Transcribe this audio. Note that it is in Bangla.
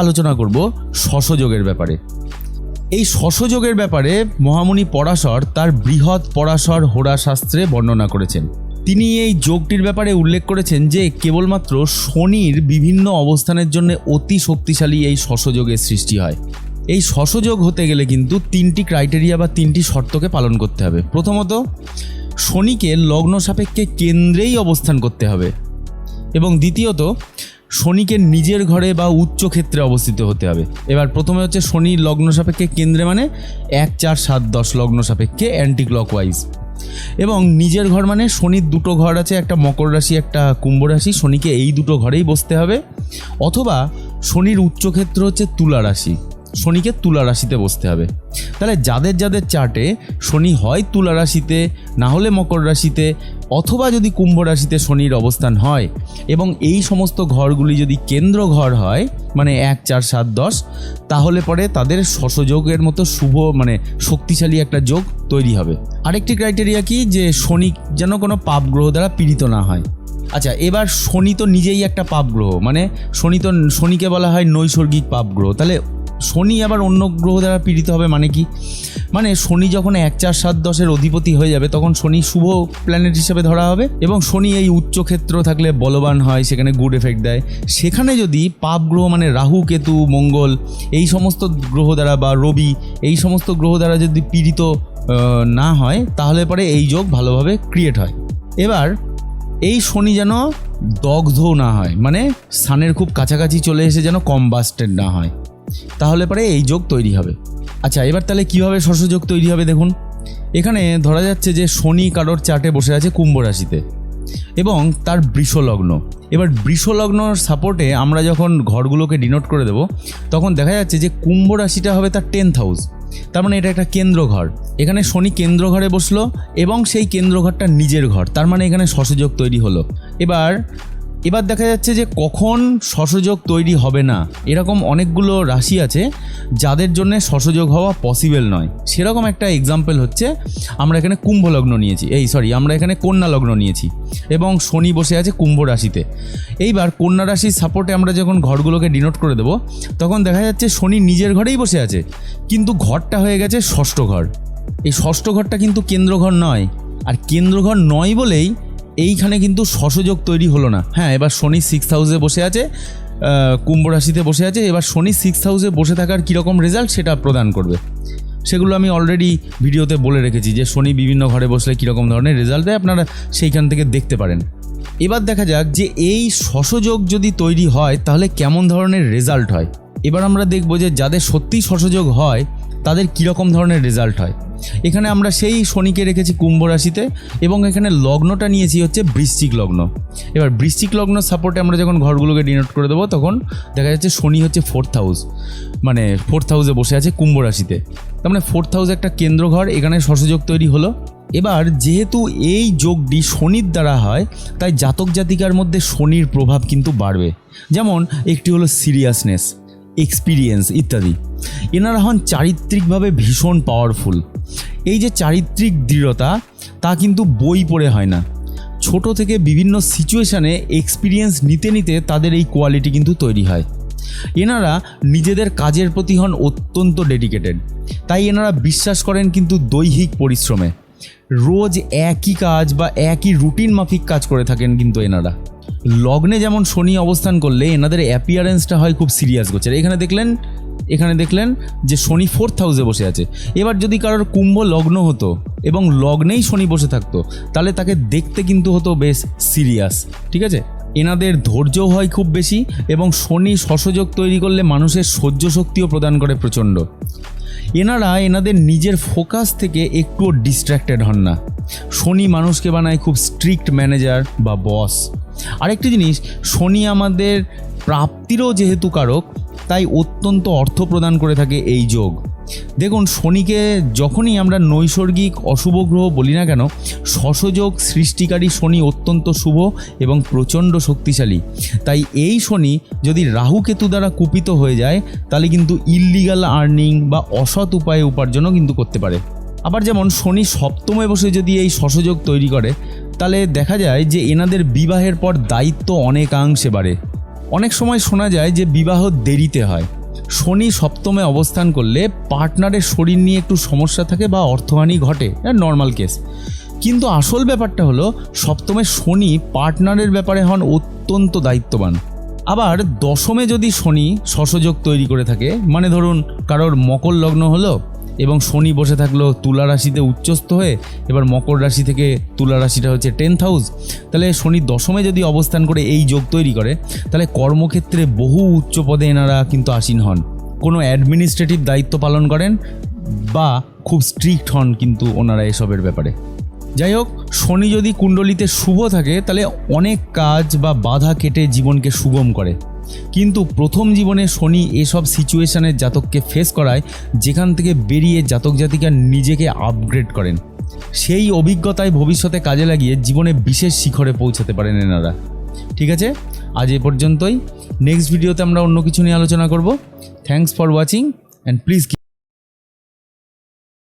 আলোচনা করব শশযোগের ব্যাপারে। এই শশযোগের ব্যাপারে মহামুনি পরাশর তার বৃহৎ পরাশর হোরা শাস্ত্রে বর্ণনা করেছেন। তিনি এই যোগটির ব্যাপারে উল্লেখ করেছেন যে, কেবলমাত্র শনির বিভিন্ন অবস্থানের জন্য অতি শক্তিশালী এই শশযোগের সৃষ্টি হয়। এই শশযোগ হতে গেলে কিন্তু তিনটি ক্রাইটেরিয়া বা তিনটি শর্তকে পালন করতে হবে। প্রথমত, শনিকে লগ্ন সাপেক্ষে কেন্দ্রেই অবস্থান করতে হবে। এবং দ্বিতীয়ত শনিকে নিজের ঘরে বা উচ্চ ক্ষেত্রে অবস্থিত হতে হবে। এবার প্রথমে হচ্ছে শনি লগ্ন সাপেক্ষে কেন্দ্রে মানে এক, চার, সাত, দশ লগ্ন সাপেক্ষে অ্যান্টি ক্লকওয়াইজ এবং নিজের ঘর মানে শনির দুটো ঘর আছে, একটা মকর রাশি, একটা কুম্ভ রাশি। শনিকে এই দুটো ঘরেই বসতে হবে। অথবা শনির উচ্চক্ষেত্র হচ্ছে তুলা রাশি। শনিকে তুলা রাশিতে বসতে হবে। তাহলে যাদের যাদের চার্টে শনি হয় তুলা রাশিতে, না হলে মকর রাশিতে, অথবা যদি কুম্ভ রাশিতে শনির অবস্থান হয় এবং এই সমস্ত ঘরগুলি যদি কেন্দ্র ঘর হয় মানে এক, চার, সাত, দশ, তাহলে পরে তাদের শশযোগের মতো শুভ মানে শক্তিশালী একটা যোগ তৈরি হবে। আরেকটি ক্রাইটেরিয়া কি? যে শনি যেন কোনো পাপ গ্রহ দ্বারা পীড়িত না হয়। আচ্ছা এবার শনি তো নিজেই একটা পাপ গ্রহ মানে শনি তো, শনিকে বলা হয় নৈসর্গিক পাপ গ্রহ। তাহলে শনি আবার অন্য গ্রহ দ্বারা পীড়িত হবে মানে কি? মানে শনি যখন এক, চার, সাত, দশের অধিপতি হয়ে যাবে, তখন শনি শুভ প্ল্যানেট হিসেবে ধরা হবে এবং শনি এই উচ্চ ক্ষেত্র থাকলে বলবান হয়, সেখানে গুড এফেক্ট দেয়। সেখানে যদি পাপ গ্রহ মানে রাহু, কেতু, মঙ্গল এই সমস্ত গ্রহ দ্বারা বা রবি এই সমস্ত গ্রহ দ্বারা যদি পীড়িত না হয়, তাহলে পরে এই যোগ ভালোভাবে ক্রিয়েট হয়। এবার এই শনি যেন দগ্ধ না হয় মানে সানের খুব কাছাকাছি চলে এসে যেন কম্বাস্টেড না হয়। তাহলে পরে এই যোগ তৈরি হবে। আচ্ছা এবার তাহলে কীভাবে শস্যযোগ তৈরি হবে দেখুন। এখানে ধরা যাচ্ছে যে শনি কারোর চার্টে বসে আছে কুম্ভ রাশিতে এবং তার বৃষলগ্ন। এবার বৃষলগ্নর সাপোর্টে আমরা যখন ঘরগুলোকে ডিনোট করে দেব, তখন দেখা যাচ্ছে যে কুম্ভ রাশিটা হবে তার টেন্থ হাউস তার মানে এটা একটা কেন্দ্র ঘর। এখানে শনি কেন্দ্র ঘরে বসল এবং সেই কেন্দ্র ঘরটা নিজের ঘর। তার মানে এখানে শশযোগ তৈরি হলো। এবার এবার দেখা যাচ্ছে যে কখন শশযোগ তৈরি হবে না। এরকম অনেকগুলো রাশি আছে, যাদের জন্য শশযোগ হওয়া পসিবল নয়। সেরকম একটা এক্সাম্পল হচ্ছে, আমরা এখানে কুম্ভ লগ্ন নিয়েছি। এই সরি আমরা এখানে কন্যা লগ্ন নিয়েছি এবং শনি বসে আছে কুম্ভ রাশিতে। এইবার কন্যা রাশির সাপোর্টে আমরা যখন ঘরগুলোকে ডিনোট করে দেবো, তখন দেখা যাচ্ছে শনি নিজের ঘরেই বসে আছে, কিন্তু ঘরটা হয়ে গেছে ষষ্ঠ ঘর। এই ষষ্ঠ ঘরটা কিন্তু কেন্দ্র ঘর নয়। আর কেন্দ্র ঘর নয় বলেই এইখানে কিন্তু শশযোগ তৈরি হলো না। হ্যাঁ এবার শনি সিক্স হাউসে বসে আছে কুম্ভ রাশিতে বসে আছে, এবার শনি সিক্স হাউসে বসে থাকার কীরকম রেজাল্ট সেটা প্রদান করবে। সেগুলো আমি অলরেডি ভিডিওতে বলে রেখেছি যে শনি বিভিন্ন ঘরে বসলে কীরকম ধরনের রেজাল্ট দেয়, আপনারা সেইখান থেকে দেখতে পারেন। এবার দেখা যাক যে এই শশযোগ যদি তৈরি হয়, তাহলে কেমন ধরনের রেজাল্ট হয়? এবার আমরা দেখব যে যাদের সত্যি শশযোগ হয়, তাদের কীরকম ধরনের রেজাল্ট হয়। এখানে আমরা সেই শনিকে রেখেছি কুম্ভ রাশিতে এবং এখানে লগ্নটা নিয়েছি হচ্ছে বৃশ্চিক লগ্ন। এবার বৃশ্চিক লগ্ন সাপোর্টে আমরা যখন ঘরগুলোকে ডিনোট করে দেবো, তখন দেখা যাচ্ছে শনি হচ্ছে ফোর্থ হাউস মানে ফোর্থ হাউসে বসে আছে কুম্ভ রাশিতে। তার মানে ফোর্থ হাউস একটা কেন্দ্র ঘর, এখানে শশযোগ তৈরি হলো। এবার যেহেতু এই যোগটি শনির দ্বারা হয়, তাই জাতক জাতিকার মধ্যে শনির প্রভাব কিন্তু বাড়বে। যেমন একটি হলো সিরিয়াসনেস এক্সপিরিয়েন্স ইত্যাদি। এনারা হন চারিত্রিকভাবে ভীষণ পাওয়ারফুল এই যে চারিত্রিক দৃঢ়তা, তা কিন্তু বই পড়ে হয় না। ছোট থেকে বিভিন্ন সিচুয়েশানে এক্সপিরিয়েন্স নিতে নিতে তাদের এই কোয়ালিটি কিন্তু তৈরি হয়। এনারা নিজেদের কাজের প্রতি হন অত্যন্ত ডেডিকেটেড তাই এনারা বিশ্বাস করেন কিন্তু দৈহিক পরিশ্রমে। রোজ একই কাজ বা একই রুটিন মাফিক কাজ করে থাকেন কিন্তু এনারা। লগ্নে যেমন শনি অবস্থান করলে এনাদের অ্যাপিয়ারেন্সটা হয় খুব সিরিয়াস গোছের এখানে দেখলেন এখানে দেখলেন যে শনি ফোর্থ হাউসে বসে আছে। এবার যদি কারোর কুম্ভ লগ্ন হতো এবং লগ্নেই শনি বসে থাকতো, তাহলে তাকে দেখতে কিন্তু হতো বেশ সিরিয়াস ঠিক আছে? এনাদের ধৈর্য হয় খুব বেশি এবং শনি শশযোগ তৈরি করলে মানুষের সহ্য শক্তিও প্রদান করে প্রচণ্ড। এনারা এনাদের নিজের ফোকাস থেকে একটুও ডিস্ট্র্যাক্টেড হন না। শনি মানুষকে বানায় খুব স্ট্রিক্ট ম্যানেজার বা বস আরেকটি জিনিস, শনি আমাদের প্রাপ্তিরও যেহেতু কারক, তাই অত্যন্ত অর্থ প্রদান করে থাকে এই যোগ। দেখুন, শনিকে যখনই আমরা নৈসর্গিক অশুভ গ্রহ বলি না কেন শশযোগ সৃষ্টিকারী শনি অত্যন্ত শুভ এবং প্রচণ্ড শক্তিশালী। তাই এই শনি যদি রাহু কেতু দ্বারা কুপিত হয়ে যায়, তাহলে কিন্তু ইললিগাল আর্নিং বা অসৎ উপায়ে উপার্জনও কিন্তু করতে পারে। আবার যেমন শনি সপ্তমে বসে যদি এই শশযোগ তৈরি করে, তাহলে দেখা যায় যে এনাদের বিবাহের পর দায়িত্ব অনেকাংশে বাড়ে। অনেক সময় শোনা যায় যে বিবাহ দেরিতে হয়। শনি সপ্তমে অবস্থান করলে পার্টনারের শরীর নিয়ে একটু সমস্যা থাকে বা অর্থহানি ঘটে। নর্মাল কেস কিন্তু আসল ব্যাপারটা হলো, সপ্তমে শনি পার্টনারের ব্যাপারে হন অত্যন্ত দায়িত্ববান। আবার দশমে যদি শনি শশযোগ তৈরি করে থাকে মানে ধরুন কারোর মকর লগ্ন হলো এবং শনি বসে থাকল তুলা রাশিতে উচ্চস্থ হয়ে, এবার মকর রাশি থেকে তুলা রাশিটা হচ্ছে টেন্থ হাউস তাহলে শনি দশমে যদি অবস্থান করে এই যোগ তৈরি করে, তাহলে কর্মক্ষেত্রে বহু উচ্চ পদে এনারা কিন্তু আসীন হন। কোনো অ্যাডমিনিস্ট্রেটিভ দায়িত্ব পালন করেন বা খুব স্ট্রিক্ট হন কিন্তু ওনারা এসবের ব্যাপারে। যাই হোক, শনি যদি কুণ্ডলিতে শুভ থাকে, তাহলে অনেক কাজ বা বাধা কেটে জীবনকে সুগম করে। কিন্তু প্রথম জীবনে শনি এসব সিচুয়েশনের জাতককে ফেস করায়, যেখান থেকে বেরিয়ে জাতক জাতিকা নিজেকে আপগ্রেড করেন। সেই অভিজ্ঞতায় ভবিষ্যতে কাজে লাগিয়ে জীবনে বিশেষ শিখরে পৌঁছাতে পারেন এনারা। ঠিক আছে? আজ এ পর্যন্তই। নেক্সট ভিডিওতে আমরা অন্য কিছু নিয়ে আলোচনা করব। Thanks for watching and please